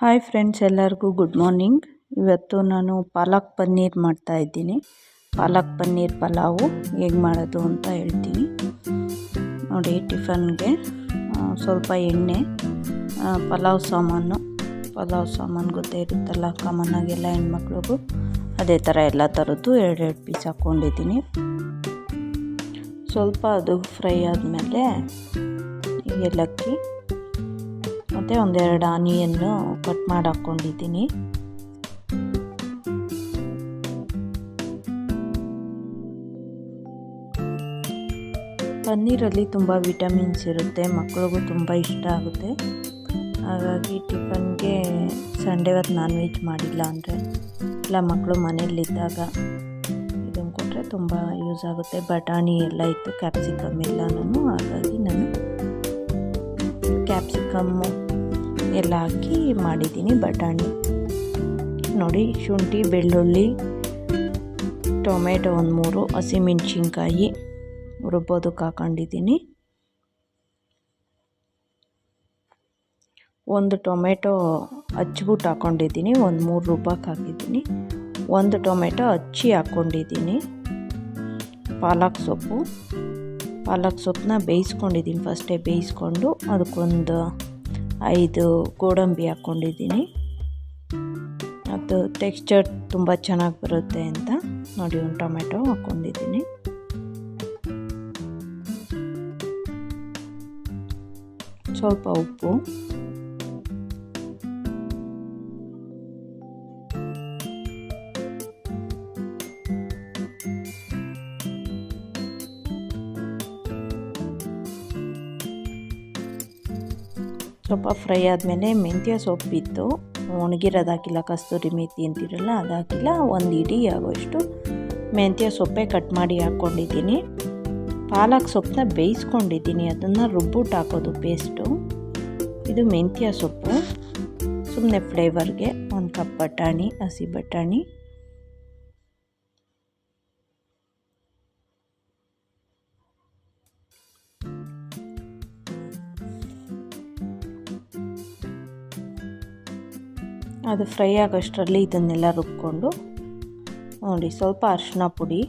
Hi friends ಎಲ್ಲರಿಗೂ good morning ಇವತ್ತು ನಾನು ಪಾಲಕ್ ಪನ್ನೀರ್ ಮಾಡ್ತಾ ಇದ್ದೀನಿ. ಪಾಲಕ್ ಪನ್ನೀರ್ ಪಲಾವು ಹೇಗೆ ಮಾಡೋದು ಅಂತ ಹೇಳ್ತೀನಿ. ನೋಡಿ, ಟಿಫನ್ಗೆ ಸ್ವಲ್ಪ ಎಣ್ಣೆ ಪಲಾವ್ ಸಾಮಾನು. ಪಲಾವ್ ಸಾಮಾನು ಗೊತ್ತೇ ಇರುತ್ತಲ್ಲ ಕಾಮನ್ನಾಗೆಲ್ಲ ಹೆಣ್ಮಕ್ಳಿಗೂ. ಅದೇ ಥರ ಎಲ್ಲ ಥರದ್ದು ಎರಡೆರಡು ಪೀಸ್ ಹಾಕ್ಕೊಂಡಿದ್ದೀನಿ ಸ್ವಲ್ಪ ಅದು ಫ್ರೈ ಆದಮೇಲೆ, ಏಲಕ್ಕಿ ಮತ್ತು ಒಂದೆರಡು ಆನಿಯನ್ನು ಕಟ್ ಮಾಡಿ ಹಾಕ್ಕೊಂಡಿದ್ದೀನಿ ಪನ್ನೀರಲ್ಲಿ ತುಂಬ ವಿಟಮಿನ್ಸ್ ಇರುತ್ತೆ. ಮಕ್ಕಳಿಗೂ ತುಂಬ ಇಷ್ಟ ಆಗುತ್ತೆ. ಹಾಗಾಗಿ ಟಿಫನ್ಗೆ ಸಂಡೇ ಹೊತ್ತು ನಾನ್ ವೆಜ್ ಮಾಡಿಲ್ಲ ಅಂದರೆ, ಇಲ್ಲ ಮಕ್ಕಳು ಮನೆಯಲ್ಲಿದ್ದಾಗ ಇದನ್ನು ಕೊಟ್ಟರೆ ತುಂಬ ಯೂಸ್ ಆಗುತ್ತೆ. ಬಟಾಣಿ ಎಲ್ಲ ಇತ್ತು, ಕ್ಯಾಪ್ಸಿಕಮ್ ನಾನು, ಹಾಗಾಗಿ ನಾನು ಕ್ಯಾಪ್ಸಿಕಮ್ಮು ಎಲ್ಲ ಹಾಕಿ ಮಾಡಿದ್ದೀನಿ ಬಟಾಣಿ. ನೋಡಿ, ಶುಂಠಿ, ಬೆಳ್ಳುಳ್ಳಿ, ಟೊಮೆಟೊ ಒಂದು ಮೂರು, ಹಸಿಮೆಣ್ಸಿನ್ಕಾಯಿ ರುಬ್ಬೋದಕ್ಕೆ ಹಾಕೊಂಡಿದ್ದೀನಿ. ಒಂದು ಟೊಮೆಟೊ ಹಚ್ಬಿಟ್ಟು ಹಾಕ್ಕೊಂಡಿದ್ದೀನಿ ಒಂದು ಮೂರು ರುಬ್ಬಕ್ಕೆ ಹಾಕಿದ್ದೀನಿ. ಒಂದು ಟೊಮೆಟೊ ಹಚ್ಚಿ ಹಾಕ್ಕೊಂಡಿದ್ದೀನಿ ಪಾಲಕ್ ಸೊಪ್ಪು. ಪಾಲಕ್ ಸೊಪ್ಪನ್ನ ಬೇಯಿಸ್ಕೊಂಡಿದ್ದೀನಿ, ಫಸ್ಟೇ ಬೇಯಿಸ್ಕೊಂಡು ಅದಕ್ಕೊಂದು ಐದು ಗೋಡಂಬಿ ಹಾಕ್ಕೊಂಡಿದ್ದೀನಿ. ಅದು ಟೆಕ್ಸ್ಚರ್ ತುಂಬ ಚೆನ್ನಾಗಿ ಬರುತ್ತೆ ಅಂತ ನೋಡಿ, ಒಂದು ಟೊಮೆಟೊ ಹಾಕ್ಕೊಂಡಿದ್ದೀನಿ. ಸ್ವಲ್ಪ ಉಪ್ಪು. ಸ್ವಲ್ಪ ಫ್ರೈ ಆದಮೇಲೆ ಮೆಂತ್ಯ ಸೊಪ್ಪಿತ್ತು. ಒಣಗಿರೋದು ಹಾಕಿಲ್ಲ, ಕಸ್ತೂರಿ ಮೇಥಿ ಅಂತಿರಲ್ಲ ಅದು ಒಂದು ಇಡೀ ಆಗೋಷ್ಟು ಮೆಂತ್ಯ ಸೊಪ್ಪೆ ಕಟ್ ಮಾಡಿ ಹಾಕ್ಕೊಂಡಿದ್ದೀನಿ ಪಾಲಕ್ ಸೊಪ್ಪನ್ನ ಬೇಯಿಸ್ಕೊಂಡಿದ್ದೀನಿ. ಅದನ್ನು ರುಬ್ಬಿಟ್ಟು ಹಾಕೋದು ಪೇಸ್ಟು ಇದು ಮೆಂತ್ಯ ಸೊಪ್ಪು. ಸುಮ್ಮನೆ ಫ್ಲೇವರ್ಗೆ ಒಂದು ಕಪ್ ಬಟಾಣಿ, ಹಸಿ ಬಟಾಣಿ ಅದು ಫ್ರೈ ಆಗೋಷ್ಟರಲ್ಲಿ ಇದನ್ನೆಲ್ಲ ರುಬ್ಕೊಂಡು ನೋಡಿ, ಸ್ವಲ್ಪ ಅರಿಶಿನ ಪುಡಿ.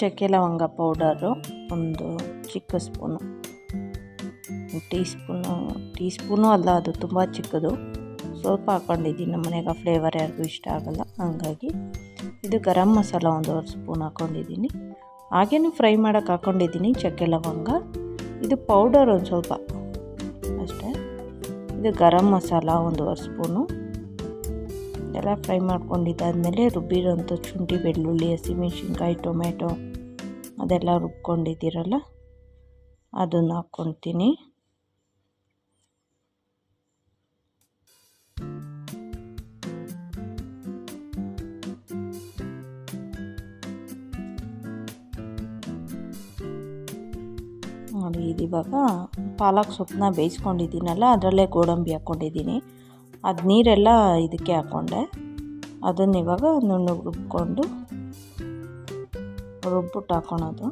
ಚಕ್ಕೆ ಲವಂಗ ಪೌಡರು, ಒಂದು ಚಿಕ್ಕ spoon. Teaspoon teaspoon ಅಲ್ಲ, ಅದು ತುಂಬ ಚಿಕ್ಕದು. ಸ್ವಲ್ಪ ಹಾಕ್ಕೊಂಡಿದ್ದೀನಿ ನಮ್ಮ ಮನೆಗೆ ಫ್ಲೇವರ್ ಯಾರಿಗೂ ಇಷ್ಟ ಆಗೋಲ್ಲ, ಹಾಗಾಗಿ ಇದು ಗರಂ ಮಸಾಲ ಒಂದೂವರೆ ಸ್ಪೂನ್ ಹಾಕ್ಕೊಂಡಿದ್ದೀನಿ ಹಾಗೇನು ಫ್ರೈ ಮಾಡೋಕ್ಕೆ ಹಾಕ್ಕೊಂಡಿದ್ದೀನಿ ಚಕ್ಕೆ ಲವಂಗ ಇದು ಪೌಡರ್ ಒಂದು ಸ್ವಲ್ಪ, ಅಷ್ಟೇ. ಇದು ಗರಂ ಮಸಾಲ ಒಂದೂವರೆ ಸ್ಪೂನು. ಎಲ್ಲ ಫ್ರೈ ಮಾಡ್ಕೊಂಡಿದ್ದಾದಮೇಲೆ ರುಬ್ಬಿರೋಂಥ ಶುಂಠಿ, ಬೆಳ್ಳುಳ್ಳಿ, ಹಸಿಮೆಣ್ಸಿನ್ಕಾಯಿ ಟೊಮೆಟೊ ಅದೆಲ್ಲ ರುಬ್ಕೊಂಡಿದ್ದೀರಲ್ಲ, ಅದನ್ನು ಹಾಕ್ಕೊತೀನಿ ನೋಡಿ ಇದು ಇವಾಗ ಪಾಲಕ್ ಸೊಪ್ಪನ್ನ ಬೇಯಿಸ್ಕೊಂಡಿದ್ದೀನಲ್ಲ, ಅದರಲ್ಲೇ ಗೋಡಂಬಿ ಹಾಕ್ಕೊಂಡಿದ್ದೀನಿ. ಅದು ನೀರೆಲ್ಲ ಇದಕ್ಕೆ ಹಾಕ್ಕೊಂಡೆ ಅದನ್ನು ಇವಾಗ ನುಣ್ಣಗೆ ರುಬ್ಕೊಂಡು ರುಬ್ಬಿಟ್ಟು ಹಾಕ್ಕೊಳೋದು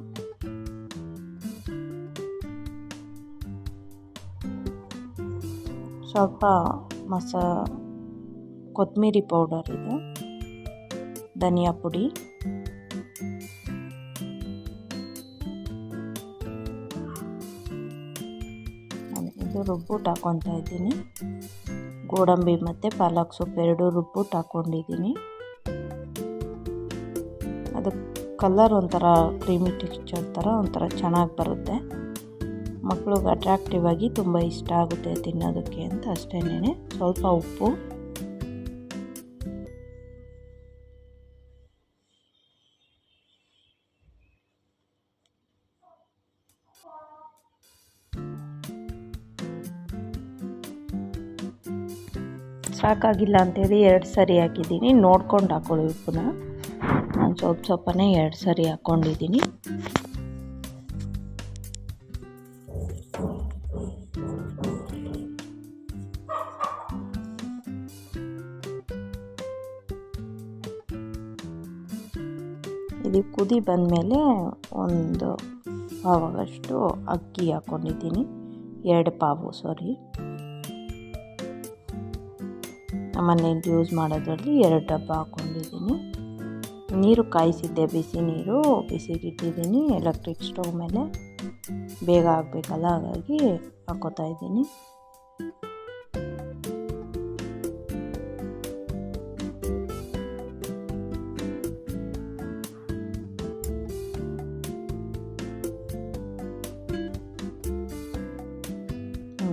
ಸ್ವಲ್ಪ ಮಸ, ಕೊತ್ತಂಬರಿ ಪೌಡರ್ ಇದು, ಧನಿಯಾ ಪುಡಿ. ರುಬ್ಬಿಟ್ಟು ಹಾಕ್ಕೊತಾ ಇದ್ದೀನಿ. ಗೋಡಂಬಿ ಮತ್ತು ಪಾಲಕ್ ಸೊಪ್ಪು ಎರಡು ರುಬ್ಬಿಟ್ಟು ಹಾಕ್ಕೊಂಡಿದ್ದೀನಿ ಅದು ಕಲರ್ ಒಂಥರ ಕ್ರೀಮಿ ಟೆಕ್ಸ್ಚರ್ ಥರ ಒಂಥರ ಚೆನ್ನಾಗಿ ಬರುತ್ತೆ. ಮಕ್ಳಿಗೆ ಅಟ್ರಾಕ್ಟಿವ್ ಆಗಿ ತುಂಬ ಇಷ್ಟ ಆಗುತ್ತೆ ತಿನ್ನೋದಕ್ಕೆ ಅಂತ ಅಷ್ಟೇನೆ ಸ್ವಲ್ಪ ಉಪ್ಪು ಸಾಕಾಗಿಲ್ಲ ಅಂತೇಳಿ ಎರಡು ಸರಿ ಹಾಕಿದ್ದೀನಿ. ನೋಡ್ಕೊಂಡು ಹಾಕೊಳ್ಳಿ ಪುನಃ ನಾನು ಸ್ವಲ್ಪ ಸ್ವಲ್ಪನೇ ಎರಡು ಸರಿ ಹಾಕ್ಕೊಂಡಿದ್ದೀನಿ ಇದು ಕುದಿ ಬಂದಮೇಲೆ ಒಂದು ಪಾವಾಗಷ್ಟು ಅಕ್ಕಿ ಹಾಕ್ಕೊಂಡಿದ್ದೀನಿ ಎರಡು ಪಾವು ಸಾರಿ ಮನೇಲಿ ಯೂಸ್ ಮಾಡೋದ್ರಲ್ಲಿ ಎರಡು ಡಬ್ಬ ಹಾಕ್ಕೊಂಡಿದ್ದೀನಿ ನೀರು ಕಾಯಿಸಿದ್ದೆ, ಬಿಸಿ ನೀರು. ಬಿಸಿಗಿಟ್ಟಿದ್ದೀನಿ ಎಲೆಕ್ಟ್ರಿಕ್ ಸ್ಟವ್ ಮೇಲೆ. ಬೇಗ ಆಗಬೇಕಲ್ಲ, ಹಾಗಾಗಿ ಹಾಕೋತಾ ಇದ್ದೀನಿ.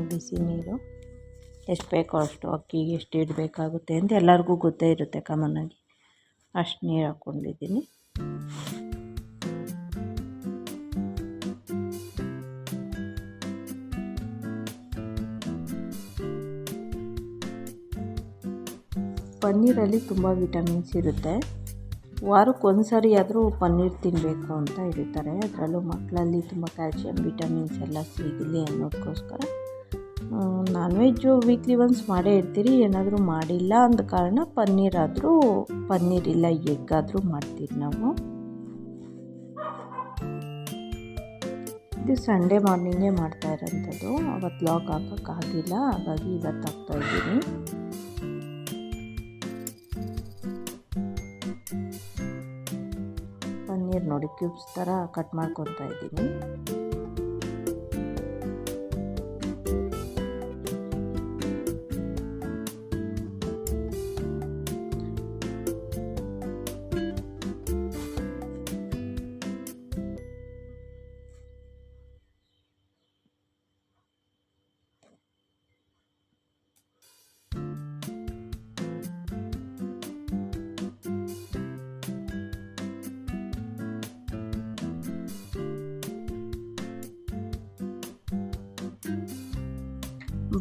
ಬಿಸಿ ನೀರು. ಎಷ್ಟು ಬೇಕೋ ಅಷ್ಟು ಅಕ್ಕಿಗೆ ಎಷ್ಟು ಇಡಬೇಕಾಗುತ್ತೆ ಅಂತ ಎಲ್ಲರಿಗೂ ಗೊತ್ತೇ ಇರುತ್ತೆ ಕಾಮನ್ನಾಗಿ ಅಷ್ಟು ನೀರು ಹಾಕ್ಕೊಂಡಿದ್ದೀನಿ. ಪನ್ನೀರಲ್ಲಿ ತುಂಬ ವಿಟಮಿನ್ಸ್ ಇರುತ್ತೆ. ವಾರಕ್ಕೆ ಒಂದು ಆದರೂ ಪನ್ನೀರ್ ತಿನ್ನಬೇಕು ಅಂತ ಹೇಳ್ತಾರೆ. ಅದರಲ್ಲೂ ಮಕ್ಕಳಲ್ಲಿ ತುಂಬ ಕ್ಯಾಲ್ಶಿಯಂ ವಿಟಮಿನ್ಸ್ ಎಲ್ಲ ಸಿಗಲಿ ಅನ್ನೋದಕ್ಕೋಸ್ಕರ ನಾನ್ ವೆಜ್ಜು ವೀಕ್ಲಿ ಒನ್ಸ್ ಮಾಡೇ ಇರ್ತೀರಿ, ಏನಾದರೂ ಮಾಡಿಲ್ಲ ಅಂದ ಕಾರಣ ಪನ್ನೀರ್ ಆದರೂ ಪನ್ನೀರ್ ಇಲ್ಲ ಎಗ್ ಆದರೂ ಮಾಡ್ತೀವಿ ನಾವು. ಇದು ಸಂಡೇ ಮಾರ್ನಿಂಗೇ ಮಾಡ್ತಾ ಇರೋಂಥದ್ದು. ಅವತ್ತು ಲಾಗ್ ಹಾಕೋಕ್ಕಾಗಿಲ್ಲ ಹಾಗಾಗಿ ಇವತ್ತು ಹಾಕ್ತಾ ಇದ್ದೀನಿ. ಪನ್ನೀರ್ ನೋಡಿ ಕ್ಯೂಬ್ಸ್ ಥರ ಕಟ್ ಮಾಡ್ಕೊತಾ ಇದ್ದೀನಿ.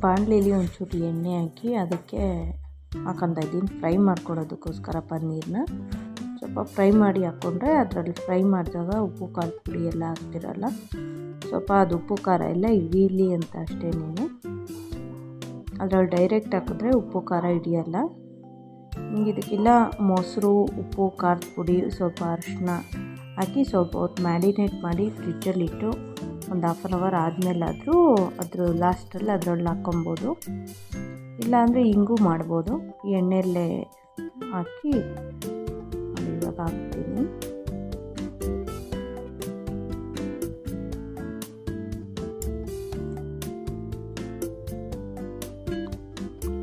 ಬಾಣಲೆಲಿ ಒಂಚೂರು ಎಣ್ಣೆ ಹಾಕಿ ಅದಕ್ಕೆ ಹಾಕೊತಾ ಇದ್ದೀನಿ. ಫ್ರೈ ಮಾಡ್ಕೊಳ್ಳೋದಕ್ಕೋಸ್ಕರ ಪನ್ನೀರನ್ನ ಸ್ವಲ್ಪ ಫ್ರೈ ಮಾಡಿ ಹಾಕ್ಕೊಂಡ್ರೆ ಅದರಲ್ಲಿ ಫ್ರೈ ಮಾಡಿದಾಗ ಉಪ್ಪು ಖಾರ ಪುಡಿ ಎಲ್ಲ ಹಾಕ್ತಿರಲ್ಲ. ಸ್ವಲ್ಪ ಅದು ಉಪ್ಪು, ಖಾರ ಎಲ್ಲ ಹಿಡೀಲಿ ಅಂತ ಅಷ್ಟೇ ನೀನು. ಅದರಲ್ಲಿ ಡೈರೆಕ್ಟ್ ಹಾಕಿದ್ರೆ ಉಪ್ಪು, ಖಾರ ಹಿಡಿಯಲ್ಲ. ನಿಮಗೆ ಇದಕ್ಕೆಲ್ಲ ಮೊಸರು, ಉಪ್ಪು, ಖಾರದ ಪುಡಿ, ಸ್ವಲ್ಪ ಅರಿಶಿನ ಹಾಕಿ ಸ್ವಲ್ಪ ಹೊತ್ತು ಮ್ಯಾರಿನೇಟ್ ಮಾಡಿ ಫ್ರಿಜ್ಜಲ್ಲಿಟ್ಟು ಒಂದು ಹಾಫ್ ಆನ್ ಅವರ್ ಆದಮೇಲಾದರೂ ಅದ್ರ ಲಾಸ್ಟಲ್ಲಿ ಅದರಲ್ಲಿ ಹಾಕ್ಕೊಬೋದು. ಇಲ್ಲಾಂದರೆ ಹಿಂಗೂ ಮಾಡ್ಬೋದು. ಎಣ್ಣೆಯಲ್ಲೇ ಹಾಕಿ ಇವಾಗ ಹಾಕ್ತೀನಿ.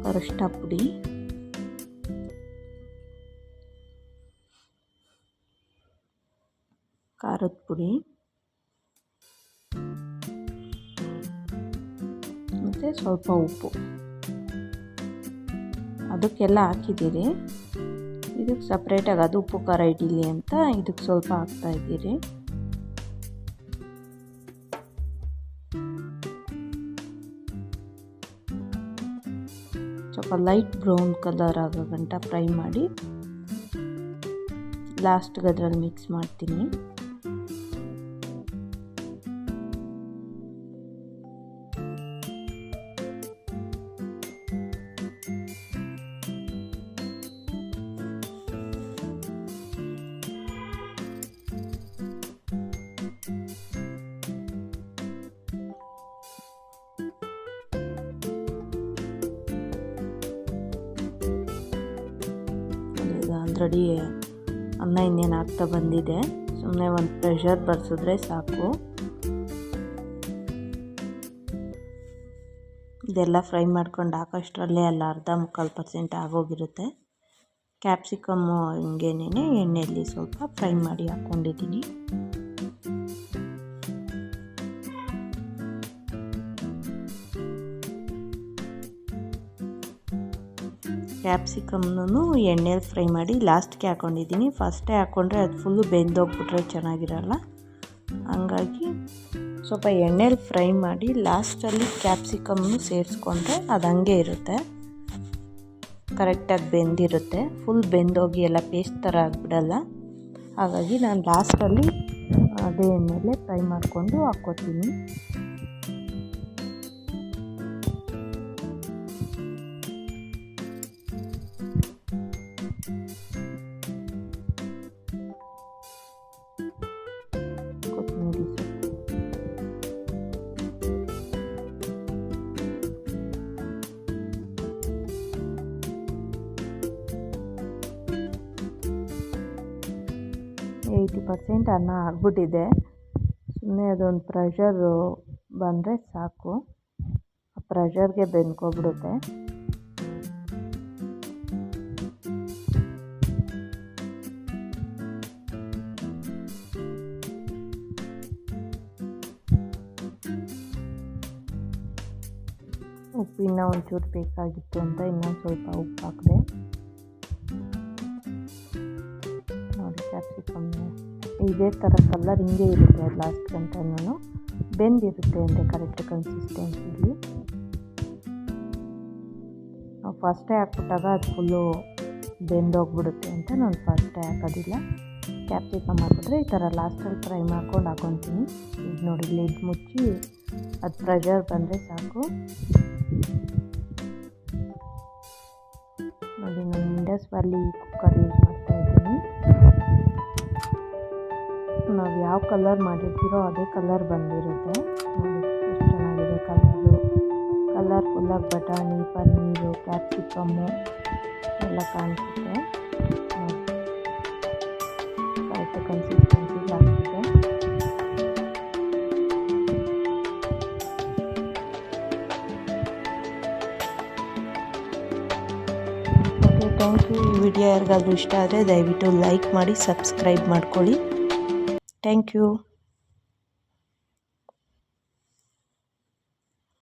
ಅರಿಶಿನ ಪುಡಿ. ಖಾರದ ಪುಡಿ. ಮತ್ತು ಸ್ವಲ್ಪ ಉಪ್ಪು. ಅದಕ್ಕೆಲ್ಲ ಹಾಕಿದ್ದೀರಿ. ಇದಕ್ಕೆ ಸಪ್ರೇಟಾಗಿ ಅದು ಉಪ್ಪು ಖಾರ ಇಡೀಲಿ ಅಂತ ಇದಕ್ಕೆ ಸ್ವಲ್ಪ ಹಾಕ್ತಾ ಇದ್ದೀರಿ. ಸ್ವಲ್ಪ ಲೈಟ್ ಬ್ರೌನ್ ಕಲರ್ ಆಗೋ ಗಂಟ ಫ್ರೈ ಮಾಡಿ ಲಾಸ್ಟ್ಗೆ ಅದರಲ್ಲಿ ಮಿಕ್ಸ್ ಮಾಡ್ತೀನಿ. ಆಲ್ರೆಡಿ ಅನ್ನ ಇನ್ನೇನು ಆಗ್ತಾ ಬಂದಿದೆ. ಸುಮ್ಮನೆ ಒಂದು ಪ್ರೆಷರ್ ಬರ್ಸಿದ್ರೆ ಸಾಕು. ಇದೆಲ್ಲ ಫ್ರೈ ಮಾಡ್ಕೊಂಡು ಹಾಕೋಷ್ಟರಲ್ಲೇ ಅಲ್ಲ ಅರ್ಧ ಮುಕ್ಕಾಲು ಪರ್ಸೆಂಟ್ ಆಗೋಗಿರುತ್ತೆ. ಕ್ಯಾಪ್ಸಿಕಮ್ಮು ಹಿಂಗೇನೇ ಎಣ್ಣೆಯಲ್ಲಿ ಸ್ವಲ್ಪ ಫ್ರೈ ಮಾಡಿ ಹಾಕ್ಕೊಂಡಿದ್ದೀನಿ ಕ್ಯಾಪ್ಸಿಕಮ್ನೂ ಎಣ್ಣೆಲಿ ಫ್ರೈ ಮಾಡಿ ಲಾಸ್ಟ್ಗೆ ಹಾಕ್ಕೊಂಡಿದ್ದೀನಿ ಫಸ್ಟೇ ಹಾಕ್ಕೊಂಡ್ರೆ ಅದು ಫುಲ್ಲು ಬೆಂದೋಗ್ಬಿಟ್ರೆ ಚೆನ್ನಾಗಿರಲ್ಲ. ಹಂಗಾಗಿ ಸ್ವಲ್ಪ ಎಣ್ಣೆಲಿ ಫ್ರೈ ಮಾಡಿ ಲಾಸ್ಟಲ್ಲಿ ಕ್ಯಾಪ್ಸಿಕಮ್ನು ಸೇರಿಸ್ಕೊಂಡ್ರೆ ಅದು ಹಂಗೆ ಇರುತ್ತೆ. ಕರೆಕ್ಟಾಗಿ ಬೆಂದಿರುತ್ತೆ. ಫುಲ್ ಬೆಂದೋಗಿ ಎಲ್ಲ ಪೇಸ್ಟ್ ಥರ ಆಗಿಬಿಡಲ್ಲ. ಹಾಗಾಗಿ ನಾನು ಲಾಸ್ಟಲ್ಲಿ ಅದೇ ಎಣ್ಣೆಲೆ ಫ್ರೈ ಮಾಡಿಕೊಂಡು ಹಾಕ್ಕೋತೀನಿ. ಪರ್ಸೆಂಟ್ ಅನ್ನ ಆಗ್ಬಿಟ್ಟಿದೆ. ಸುಮ್ಮನೆ ಅದೊಂದು ಪ್ರೆಷರು ಬಂದರೆ ಸಾಕು. ಆ ಪ್ರೆಷರ್ಗೆ ಬೆಂದ್ಕೊಬಿಡುತ್ತೆ. ಉಪ್ಪಿನ ಒಂಚೂರು ಬೇಕಾಗಿತ್ತು ಅಂತ ಇನ್ನೊಂದು ಸ್ವಲ್ಪ ಉಪ್ಪು ಹಾಕಿದೆ. ನೋಡಿ ಕ್ಯಾಪ್ಸಿಕಮ್ ಇದೇ ಥರ ಕಲರ್ ಹಿಂಗೆ ಇರುತ್ತೆ ಲಾಸ್ಟ್ ಗಂಟನೂ ಬೆಂದಿರುತ್ತೆ ಅಂದರೆ ಕರೆಕ್ಟ್ ಕನ್ಸಿಸ್ಟೆನ್ಸಿಲಿ ನಾವು ಫಸ್ಟೇ ಹಾಕ್ಬಿಟ್ಟಾಗ ಅದು ಫುಲ್ಲು ಬೆಂದೋಗ್ಬಿಡುತ್ತೆ ಅಂತ ನಾನು ಫಸ್ಟೇ ಹಾಕೋದಿಲ್ಲ. ಕ್ಯಾಪ್ಸಿಕಮ್ ಹಾಕಿದ್ರೆ ಈ ಥರ ಲಾಸ್ಟಲ್ಲಿ ಫ್ರೈ ಮಾಡ್ಕೊಂಡು ಹಾಕೊತೀನಿ. ಈಗ ನೋಡಿ ಲಿಡ್ ಮುಚ್ಚಿ ಅದು ಪ್ರೆಷರ್ ಬಂದರೆ ಸಾಕು. ನೋಡಿ, ನಾನು ಇಂಡಸ್ ವ್ಯಾಲಿ ಕುಕ್ಕರ್ ಯೂಸ್ ನಾವು ಯಾವ ಕಲರ್ ಮಾಡಿರ್ತೀರೋ ಅದೇ ಕಲರ್ ಬಂದಿರುತ್ತೆ. ಎಷ್ಟು ಚೆನ್ನಾಗಿದೆ ಕಲರು ಕಲರ್ಫುಲ್ಲಾಗಿ ಬಟಾಣಿ, ಪನ್ನೀರು ಕ್ಯಾಪ್ಸಿಕಮ್ಮು ಎಲ್ಲ ಕಾಣಿಸುತ್ತೆ. ಕರೆಕ್ಟ್ ಕನ್ಸಿಸ್ಟೆನ್ಸಿ ಆಗ್ತಿದೆ. ಥ್ಯಾಂಕ್ ಯು ಈ ವಿಡಿಯೋ ಯಾರಿಗಾದ್ರೂ ಇಷ್ಟ ಆದರೆ ದಯವಿಟ್ಟು ಲೈಕ್ ಮಾಡಿ ಸಬ್ಸ್ಕ್ರೈಬ್ ಮಾಡ್ಕೊಳ್ಳಿ. Thank you